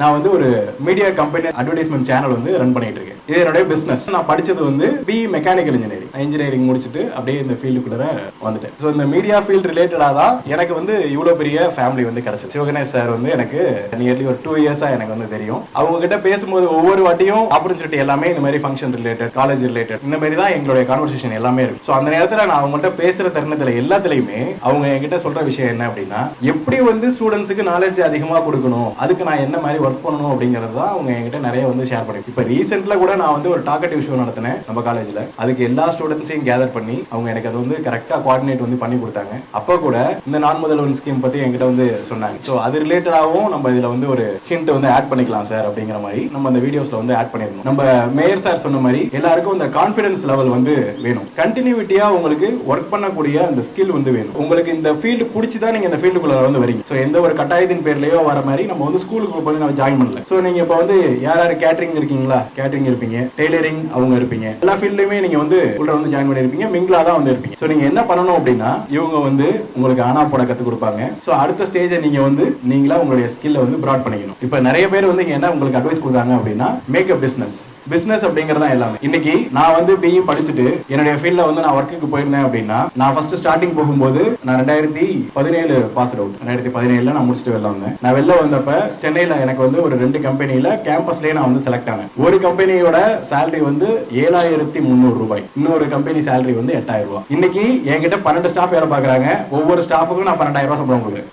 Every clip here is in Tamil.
நான் வந்து ஒரு மீடியா கம்பெனி அட்வர்டைஸ்மெண்ட் சேனல் வந்து ரன் பண்ணிட்டு இருக்கேன் இது என்னுடைய பிசினஸ் நான் படிச்சது வந்து பி மெக்கானிக்கல் இன்ஜினியரிங் இன்ஜினியரிங் முடிச்சுட்டு அப்படியே இந்த ஃபீல்டுக்குள்ள வந்துட்டேன். ஸோ இந்த மீடியா ஃபீல்ட் ரிலேட்டடாக தான் எனக்கு வந்து இவ்வளோ பெரிய ஃபேமிலி வந்து கிடைச்சது. சிவகணேஷ் சார் வந்து எனக்கு நியர்லி ஒரு டூ இயர்ஸாக எனக்கு வந்து தெரியும். அவங்க கிட்ட பேசும்போது ஒவ்வொரு வாட்டியும் ஆப்பர்ச்சுனிட்டி எல்லாமே இந்த மாதிரி ஃபங்க்ஷன் ரிலேட்டட் காலேஜ் ரிலேட்டட் இந்த மாதிரி தான் எங்களுடைய கான்வர்சேஷன் எல்லாமே இருக்கு. ஸோ அந்த நேரத்தில் நான் அவங்ககிட்ட பேசுகிற தருணத்தில் எல்லாத்துலேயுமே அவங்க என்கிட்ட சொல்கிற விஷயம் என்ன அப்படின்னா எப்படி வந்து ஸ்டூடெண்ட்ஸுக்கு நாலேஜ் அதிகமாக கொடுக்கணும்? அதுக்கு நான் என்ன மாதிரி ஒர்க் பண்ணணும் அப்படிங்கிறது தான் அவங்க என்கிட்ட நிறைய வந்து ஷேர் பண்ணி இப்போ ரீசெண்ட்ல கூட நான் வந்து ஒரு டாக்கட்டிவ் ஷோ நடத்தினேன் நம்ம காலேஜ்ல அதுக்கு எல்லா ஸ்டூடெண்ட்ஸையும் கேதர் பண்ணி அவங்க எனக்கு அது வந்து கரெக்டாக கோஆர்டினேட் வந்து பண்ணி கொடுத்தாங்க. அப்போ கூட இந்த நான் முதல்வன் ஸ்கீம் பற்றி என்கிட்ட வந்து சொன்னாங்க. ஸோ அது ரிலேட்டடாகவும் நம்ம இதில் வந்து ஒரு ஹிண்ட் வந்து ஆட் பண்ணிக்கலாம் சார் அப்படிங்கிற மாதிரி நம்ம அந்த வீடியோஸில் வந்து ஆட் பண்ணிருந்தோம். நம்ம மேயர் சார் சொன்ன மாதிரி எல்லாருக்கும் இந்த கான்ஃபிடன்ஸ் லெவல் வந்து வேணும். கண்டினியூட்டியாக உங்களுக்கு ஒர்க் பண்ணக்கூடிய அந்த ஸ்கில் வந்து வேணும். உங்களுக்கு இந்த ஃபீல்டு பிடிச்சி தான் நீங்கள் இந்த ஃபீல்டுக்குள்ளே வந்து வரீங்க. ஸோ எந்த ஒரு கட்டாயத்தின் பேர்லயோ வர மாதிரி நம்ம வந்து ஸ்கூலுக்கு போய் ஜாயின் பண்ணல. ஸோ நீங்க இப்போ வந்து யார் யார் கேட்டரிங் இருக்கீங்களா? கேட்டரிங் இருப்பீங்க டெய்லரிங் அவங்க இருப்பீங்க. எல்லா ஃபீல்ட்லயுமே நீங்க வந்து உள்ள வந்து ஜாயின் பண்ணிருப்பீங்க மிங்கிளா தான் வந்து இருப்பீங்க. ஸோ நீங்க என்ன பண்ணணும் அப்படின்னா இவங்க வந்து உங்களுக்கு ஆனா போட கத்து கொடுப்பாங்க. ஸோ அடுத்த ஸ்டேஜை நீங்க வந்து நீங்களா உங்களுடைய ஸ்கில்ல வந்து ப்ராட் பண்ணிக்கணும். இப்போ நிறைய பேர் வந்து என்ன உங்களுக்கு அட்வைஸ் கொடுத்தாங்க அப்படின்னா மேக்கப் பிசினஸ் பிசினஸ் அப்படிங்கறது தான் எல்லாமே. இன்னைக்கு நான் வந்து பிஇ படிச்சுட்டு என்னுடைய ஃபீல்ட்ல வந்து நான் ஒர்க்குக்கு போயிருந்தேன் அப்படின்னா நான் ஃபர்ஸ்ட் ஸ்டார்டிங் போகும்போது நான் ரெண்டாயிரத்தி பதினேழு பாஸ் அவுட் ரெண்டாயிரத்தி பதினேழுல நான் முடிச்சுட்டு வெளில வந்தேன். நான் வெளில வந்தப்ப சென்னையில எனக்கு வந்து ஒரு ரெண்டு கம்பெனியில கேம்பஸ்லயே நான் வந்து செலக்ட் ஆனேன். ஒரு கம்பெனியோட சேலரி வந்து ஏழாயிரத்தி முந்நூறு ரூபாய். இன்னொரு கம்பெனி சேலரி வந்து எட்டாயிரம் ரூபாய். இன்னைக்கு என்கிட்ட பன்னெண்டு ஸ்டாஃப் வேலை பார்க்குறாங்க. ஒவ்வொரு ஸ்டாஃபுக்கும் நான் பன்னெண்டாயிரம் ரூபாய் சம்பளம் கொடுக்குறேன்.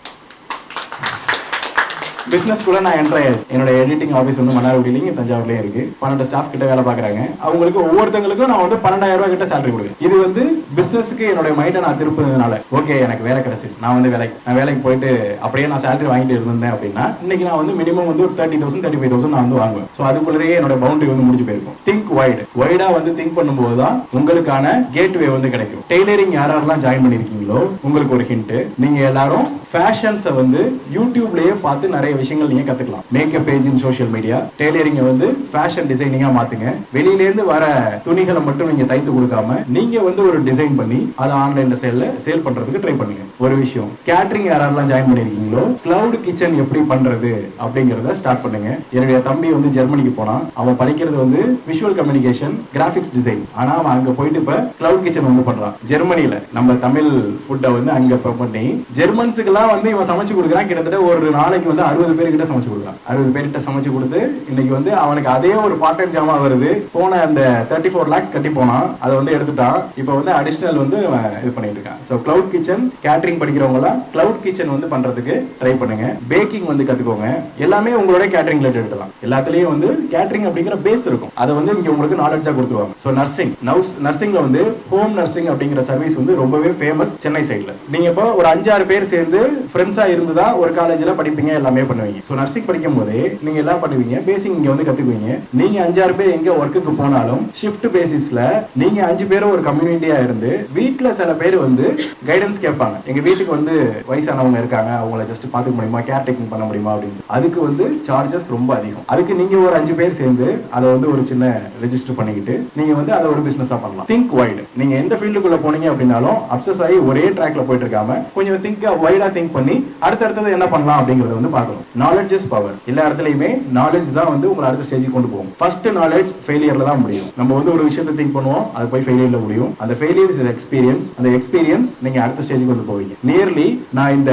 பிசினஸ் கூட நான் என்ட்ரு ஆயாச்சு என்னோட எடிட்டிங் ஆஃபீஸ் வந்து மன்னார்குடியிலையும் தஞ்சாவூர்லயும் இருக்கு. பன்னெண்டு ஸ்டாஃப் கிட்ட வேலை பார்க்குறாங்க. அவங்களுக்கு ஒவ்வொருத்தங்களுக்கும் நான் வந்து பன்னெண்டாயிரம் ரூபாய் கிட்ட சேலரி கொடுக்குறேன். இது வந்து பிசினஸ்க்கு என்னோட மைண்டை நான் திருப்பதுனால ஓகே எனக்கு வேலை கிடைச்சிச்சு. நான் வந்து வேலைக்கு நான் வேலைக்கு போயிட்டு அப்படியே நான் சேலரி வாங்கிட்டு இருந்தேன் அப்படின்னா இன்னைக்கு நான் வந்து மினிமம் வந்து ஒரு thirty thousand thirty five thousand நான் வந்து வாங்குவேன். ஸோ அதுக்குள்ளேயே என்னோட பவுண்டரி வந்து முடிஞ்சு போயிருக்கும். திங்க் வைடு வைடா வந்து திங்க் பண்ணும்போது தான் உங்களுக்கான கேட்வே வந்து கிடைக்கும். டெய்லரிங் யாரெல்லாம் ஜாயின் பண்ணிருக்கீங்களோ உங்களுக்கு ஒரு ஹிண்ட் நீங்க எல்லாரும் ஃபேஷன்ஸை வந்து யூடியூப்லயே பார்த்து நிறைய விஷயங்கள் நீங்க கத்துக்கலாம். Makeup page in social media டெய்லரிங்கை வந்து ஃபேஷன் டிசைனிங்கா மாத்துங்க. வெளியில இருந்து வர துணிகளை மட்டும் நீங்க தைத்து கொடுக்காம நீங்க வந்து ஒரு டிசைன் பண்ணி அதை ஆன்லைன்ல சேல்ல சேல் பண்றதுக்கு ட்ரை பண்ணுங்க. ஒரு விஷயம் கேட்டரிங் யாரெல்லாம் ஜாயின் பண்ணிருக்கீங்களோ கிளவுட் கிச்சன் எப்படி பண்றது அப்படிங்கறத ஸ்டார்ட் பண்ணுங்க. என்னுடைய தம்பி வந்து ஜெர்மனிக்கு போனான். அவன் படிக்கிறது வந்து விஷுவல் கம்யூனிகேஷன் கிராஃபிக்ஸ் டிசைன் ஆனா அவன் அங்க போயிட்டு இப்ப கிளவுட் கிச்சன் வந்து பண்றான். ஜெர்மனில நம்ம தமிழ் ஃபுட்டை வந்து அங்க இப்ப பண்ணி ஜெர்மன்ஸுக்கெல்லாம் வந்து இவன் சமைச்சு கொடுக்குறான். கிட்டத்தட்ட ஒரு நாளைக்கு வந்து அறுபது பேர்கிட்ட சமைச்சு கொடுக்குறான் அறுபது பேர்கிட்ட சமைச்சு கொடுத்து இன்னைக்கு வந்து அவனுக்கு அதே ஒரு பார்ட் டைம் ஜாமா வருது. போன அந்த தேர்ட்டி ஃபோர் லேக்ஸ் கட்டி போனான். அதை வந்து எடுத்துட்டான். இப்போ வந்து அடிஷனல் வந்து அவன் இது பண்ணிட்டு இருக்கான். ஸோ கிளவுட் கிச்சன் கேட்டரிங் படிக்கிறவங்க எல்லாம் கிளவுட் கிச்சன் வந்து பண்றதுக்கு ட்ரை பண்ணுங்க. பேக்கிங் வந்து கத்துக்கோங்க. எல்லாமே உங்களோட கேட்டரிங் ரிலேட்டட் தான். எல்லாத்துலயும் வந்து கேட்டரிங் அப்படிங்கிற பேஸ் இருக்கும். அதை வந்து இங்க உங்களுக்கு நாலேஜா கொடுத்துருவாங்க. ஸோ நர்சிங் நர்ஸ் நர்சிங்ல வந்து ஹோம் நர்சிங் அப்படிங்கிற சர்வீஸ் வந்து ரொம்பவே ஃபேமஸ் சென்னை சைடுல நீங்க இப்போ ஒரு அஞ்சாறு பேர் சேர்ந்து ஃப்ரெண்ட்ஸா இருந்துதான் ஒரு காலேஜ்ல படிப்பீங்க எல்லாமே. பண்ணுவீங்க. ஸோ நர்சிங் படிக்கும் போது நீங்க எல்லாம் பண்ணுவீங்க. பேசிங் இங்க வந்து கத்துக்குவீங்க. நீங்க அஞ்சாறு பேர் எங்க ஒர்க்குக்கு போனாலும் ஷிஃப்ட் பேசிஸ்ல நீங்க அஞ்சு பேரும் ஒரு கம்யூனிட்டியா இருந்து வீட்டுல சில பேர் வந்து கைடன்ஸ் கேட்பாங்க. எங்க வீட்டுக்கு வந்து வயசானவங்க இருக்காங்க. அவங்கள ஜஸ்ட் பாத்துக்க முடியுமா? கேர் டேக்கிங் பண்ண முடியுமா? அப்படின்னு அதுக்கு வந்து சார்ஜஸ் ரொம்ப அதிகம். அதுக்கு நீங்க ஒரு அஞ்சு பேர் சேர்ந்து அதை வந்து ஒரு சின்ன ரெஜிஸ்டர் பண்ணிக்கிட்டு நீங்க வந்து அதை ஒரு பிசினஸா பண்ணலாம். திங்க் வைடு நீங்க எந்த ஃபீல்டுக்குள்ள போனீங்க அப்படின்னாலும் அப்சஸ் ஆகி ஒரே ட்ராக்ல போயிட்டு இருக்காம கொஞ்சம் திங்க் வைடா திங்க் பண்ணி அடுத்தடுத்தது என்ன பண்ணலாம் அப்படிங்கறத வந்து நாலேஜ் இஸ் பவர் எல்லா இடத்துலயுமே நாலேஜ் தான் வந்து உங்களை அடுத்த ஸ்டேஜுக்கு கொண்டு போகும். ஃபர்ஸ்ட் நாலேஜ் ஃபெயிலியர்ல தான் முடியும். நம்ம வந்து ஒரு விஷயத்தை திங்க் பண்ணுவோம் அது போய் ஃபெயிலியர்ல முடியும். அந்த ஃபெயிலியர் இஸ் எக்ஸ்பீரியன்ஸ் அந்த எக்ஸ்பீரியன்ஸ் நீங்க அடுத்த ஸ்டேஜுக்கு கொண்டு போவீங்க. நியர்லி நான் இந்த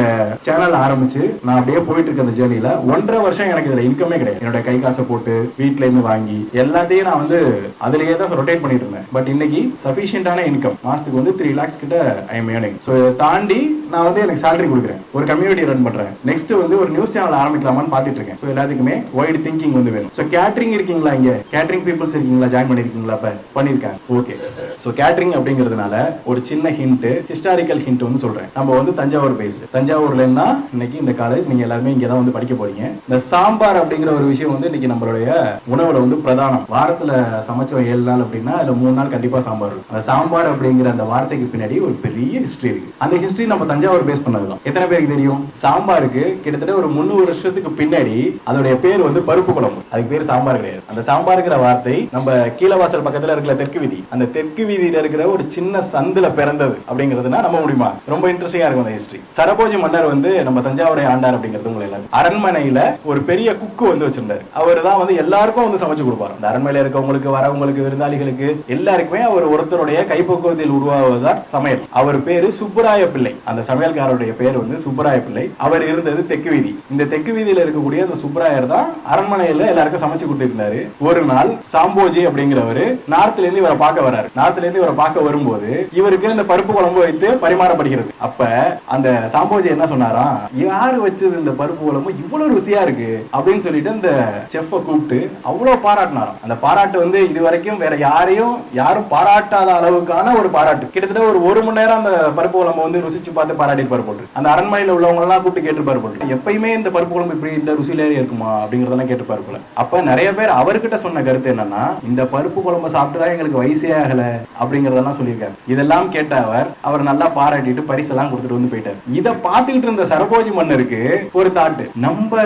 சேனல் ஆரம்பிச்சு நான் அப்படியே போயிட்டு இருக்க அந்த ஜேர்னில ஒன்றரை வருஷம் எனக்கு இதுல இன்கமே கிடையாது. என்னோட கை காசை போட்டு வீட்ல இருந்து வாங்கி எல்லாத்தையும் நான் வந்து அதுலயே தான் ரொட்டேட் பண்ணிட்டு இருந்தேன். பட் இன்னைக்கு சஃபிஷியன்டான இன்கம் மாசத்துக்கு வந்து த்ரீ லேக்ஸ் கிட்ட ஐ எம் ஏர்னிங் ஸோ இதை தாண்டி நான் வந்து எனக்கு சேலரி கொடுக்குறேன். ஒரு கம்யூனிட்டி ரன் பண்றேன். நெக்ஸ்ட் வந்து ஒரு நியூஸ் சேனல் ஆரம்பிக்கலாமான்னு பார்த்துட்டு இருக்கேன் ஸோ எல்லாத்துக்குமே வைடு திங்கிங் வந்து வேணும். ஸோ கேட்ரிங் இருக்கீங்களா இங்கே? கேட்ரிங் பீப்புள்ஸ் இருக்கீங்களா? ஜாயின் பண்ணிருக்கீங்களா? இப்போ பண்ணியிருக்காங்க ஓகே ஸோ கேட்ரிங் அப்படிங்கிறதுனால ஒரு சின்ன ஹிண்ட் ஹிஸ்டாரிக்கல் ஹிண்ட் வந்து சொல்றேன். நம்ம வந்து தஞ்சாவூர் பேஸ்டு தஞ்சாவூர்ல இருந்தா இன்னைக்கு இந்த காலேஜ் நீங்க எல்லாருமே இங்கே தான் வந்து படிக்க போறீங்க. இந்த சாம்பார் அப்படிங்கிற ஒரு விஷயம் வந்து இன்னைக்கு நம்மளுடைய உணவுல வந்து பிரதானம். வாரத்துல சமைச்சோம் ஏழு நாள் அப்படின்னா அதில் மூணு நாள் கண்டிப்பா சாம்பார் இருக்கும். அந்த சாம்பார் அப்படிங்கிற அந்த வார்த்தைக்கு பின்னாடி ஒரு பெரிய ஹிஸ்டரி இருக்கு. அந்த ஹிஸ்டரி நம்ம தஞ்சாவூர் பேஸ் பண்ணதுதான். எத்தனை பேருக்கு தெரியும்? சாம்பாருக்கு கிட்டத்தட்ட ஒரு முந்நூறு வருஷத்துக்கு பின்னாடி அதோடைய பேர் வந்து பருப்பு குழம்பு. அதுக்கு பேர் சாம்பார் கிடையாது. அந்த சாம்பாருங்கிற வார்த்தை நம்ம கீழவாசல் பக்கத்துல இருக்கிற தெற்கு வீதி. அந்த தெற்கு வீதியில இருக்கிற ஒரு சின்ன சந்துல பிறந்தது அப்படிங்கிறதுனா நம்ம முடியுமா? ரொம்ப இன்ட்ரெஸ்டிங்கா இருக்கும் அந்த ஹிஸ்டரி சரபோஜி மன்னர் வந்து நம்ம தஞ்சாவூரை ஆண்டார் அப்படிங்கிறது உங்களுக்கு எல்லாரும் அரண்மனையில ஒரு பெரிய குக்கு வந்து வச்சிருந்தாரு. அவர் தான் வந்து எல்லாருக்கும் வந்து சமைச்சு கொடுப்பாரு. அந்த அரண்மனையில இருக்கவங்களுக்கு வரவங்களுக்கு விருந்தாளிகளுக்கு எல்லாருக்குமே அவர் ஒருத்தருடைய கைப்பக்குவத்தில் உருவாவதுதான் சமையல். அவர் பேரு சுப்புராய பிள்ளை அந்த சமையல்காரருடைய பேர் வந்து சுப்புராய பிள்ளை அவர் இருந்தது தெற்கு வீதி. இந்த தெற்கு வீதியில இருக்கக்கூடிய அந்த சுப்ராயர் தான் அரண்மனையில எல்லாருக்கும் சமைச்சு கொடுத்திருந்தாரு. ஒரு நாள் சாம்போஜி அப்படிங்கிறவரு நார்த்ல இருந்து இவரை பார்க்க வராரு. நார்த்ல இருந்து இவரை பார்க்க வரும்போது இவருக்கு இந்த பருப்பு குழம்பு வைத்து பரிமாறப்படுகிறது. அப்ப அந்த சாம்போஜி என்ன சொன்னாராம்? யாரு வச்சது இந்த பருப்பு குழம்பு? இவ்வளவு ருசியா இருக்கு. அப்படின்னு சொல்லிட்டு அந்த செஃப்ப கூப்பிட்டு அவ்வளவு பாராட்டினாராம். அந்த பாராட்டு வந்து இது வரைக்கும் வேற யாரையும் யாரும் பாராட்டாத அளவுக்கான ஒரு பாராட்டு. கிட்டத்தட்ட ஒரு ஒரு மணி நேரம் அந்த பருப்பு குழம்பு வந்து ருசிச்சு பார்த்து பாராட்டியிருப்பாரு போட்டு அந்த அரண்மனையில் உள்ளவங்க எல்லாம் கூப்பிட்டு கேட்டிருப்பாரு போட்டு எப்பயுமே இந்த பருப்பு குழம்பு இப்படி இந்த ருசியிலே இருக்குமா அப்படிங்கறதெல்லாம் கேட்டிருப்பாரு போல. அப்ப நிறைய பேர் அவர்கிட்ட சொன்ன கருத்து என்னன்னா இந்த பருப்பு குழம்பு சாப்பிட்டுதான் எங்களுக்கு வயசே ஆகல அப்படிங்கறதெல்லாம் சொல்லியிருக்காரு. இதெல்லாம் கேட்ட அவர் அவர் நல்லா பாராட்டிட்டு பரிசெல்லாம் கொடுத்துட்டு வந்து போயிட்டார். இத பார்த்துக்கிட்டு இருந்த சரபோஜி மன்னருக்கு ஒரு தாட்டு நம்ம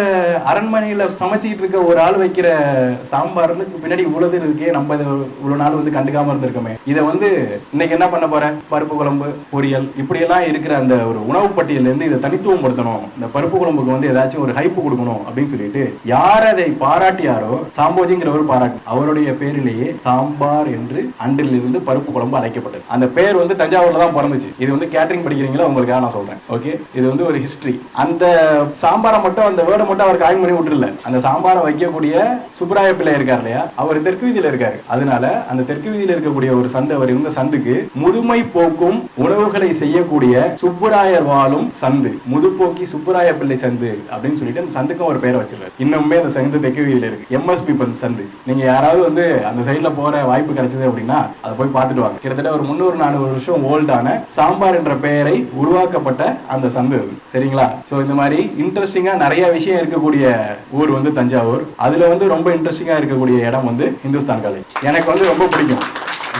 அரண்மனையில சமைச்சிட்டு இருக்க ஒரு ஆள் வைக்கிற சாம்பார்னு பின்னாடி இவ்வளவு இருக்கே நம்ம இதை இவ்வளவு நாள் வந்து கண்டுக்காம இருந்திருக்கோமே. இதை வந்து இன்னைக்கு என்ன பண்ண போற? பருப்பு குழம்பு பொரியல் இப்படி எல்லாம் இருக்கிற அந்த ஒரு உணவு பட்டியல இருந்து இதை தனித்துவம் படுத்தணும் இந்த பருப்பு குழம்புக்கு வந்து ஏதாச்சும் ஒரு ஹைப்பு கொடுக்கணும் அப்படின்னு சொல்லிட்டு யார் அதை பாராட்டியாரோ சாம்போஜிங்கிறவர் பாராட்டு. அவருடைய பேரிலேயே சாம்பார் என்று அன்றிலிருந்து பருப்பு குழம்பு அழைக்கப்பட்டது அந்த பேர் வந்து தஞ்சாவூர்ல தான் பிறந்துச்சு. இது வந்து கேட்டரிங் படிக்கிறீங்களா? உங்களுக்காக நான் சொல்றேன். ஓகே இது வந்து ஒரு ஹிஸ்டரி அந்த சாம்பாரை மட்டும் அந்த வேர்டை மட்டும் அவர் காயின் பண்ணி விட்டுருல அந்த சாம்பாரை வைக்கக்கூடிய சுப்ராய பிள்ளை இருக்கார் இல்லையா? அவர் தெற்கு வீதியில இருக்காரு. அதனால அந்த தெற்கு வீதியில இருக்கக்கூடிய ஒரு சந்தை அவர் இருந்த சந்துக்கு முதுமை போக்கும் உணவுகளை செய்யக்கூடிய சுப்புராயர் வாழும் சந்து. முதுபோக்கி சுப்புராய பிள்ளை சந்து அப்படின்னு சொல்லிட்டு அந்த சந்துக்கும் ஒரு பேரை வச்சிருக்காரு. இன்னுமே அந்த சந்து தெற்கு இருக்கு. எம்எஸ்பி சந்து. நீங்க யாராவது வந்து அந்த சைட்ல போற வாய்ப்பு கிடைச்சது அப்படின்னா அதை போய் பார்த்துட்டு வாங்க. கிட்டத்தட்ட ஒரு முந்நூறு நானூறு வருஷம் ஓல்டான சாம்பார் என்ற பெயரை உருவாக்கப்பட்ட அந்த சந்து சரிங்களா? சோ இந்த மாதிரி இன்ட்ரெஸ்டிங்கா நிறைய விஷயம் இருக்கக்கூடிய ஊர் வந்து தஞ்சாவூர். அதுல வந்து ரொம்ப இன்ட்ரெஸ்டிங்கா இருக்கக்கூடிய இடம் வந்து இந்துஸ்தான் காலேஜ் எனக்கு வந்து ரொம்ப பிடிக்கும்.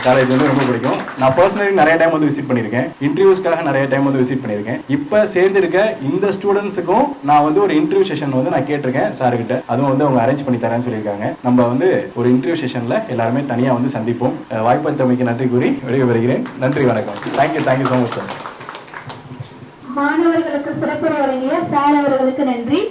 காலேஜ் வந்து ரொம்ப பிடிக்கும். நான் பர்சனலி நிறைய டைம் வந்து விசிட் பண்ணியிருக்கேன். இன்டர்வியூஸ்க்காக நிறைய டைம் வந்து விசிட் பண்ணியிருக்கேன். இப்போ சேர்ந்திருக்க இந்த ஸ்டூடெண்ட்ஸுக்கும் நான் வந்து ஒரு இன்டர்வியூ செஷன் வந்து நான் கேட்டிருக்கேன் சாருக்கிட்ட அதுவும் வந்து அவங்க அரேஞ்ச் பண்ணி தரேன்னு சொல்லியிருக்காங்க. நம்ம வந்து ஒரு இன்டர்வியூ செஷனில் எல்லாருமே தனியாக வந்து சந்திப்போம். அஹ் வாய்ப்பளித்தமைக்கு நன்றி கூறி விடைபெறுகிறேன். நன்றி வணக்கம். Thank you thank you so much sir மாணவர்களுக்கு சிறப்பு வழங்கிய சார் அவர்களுக்கு நன்றி.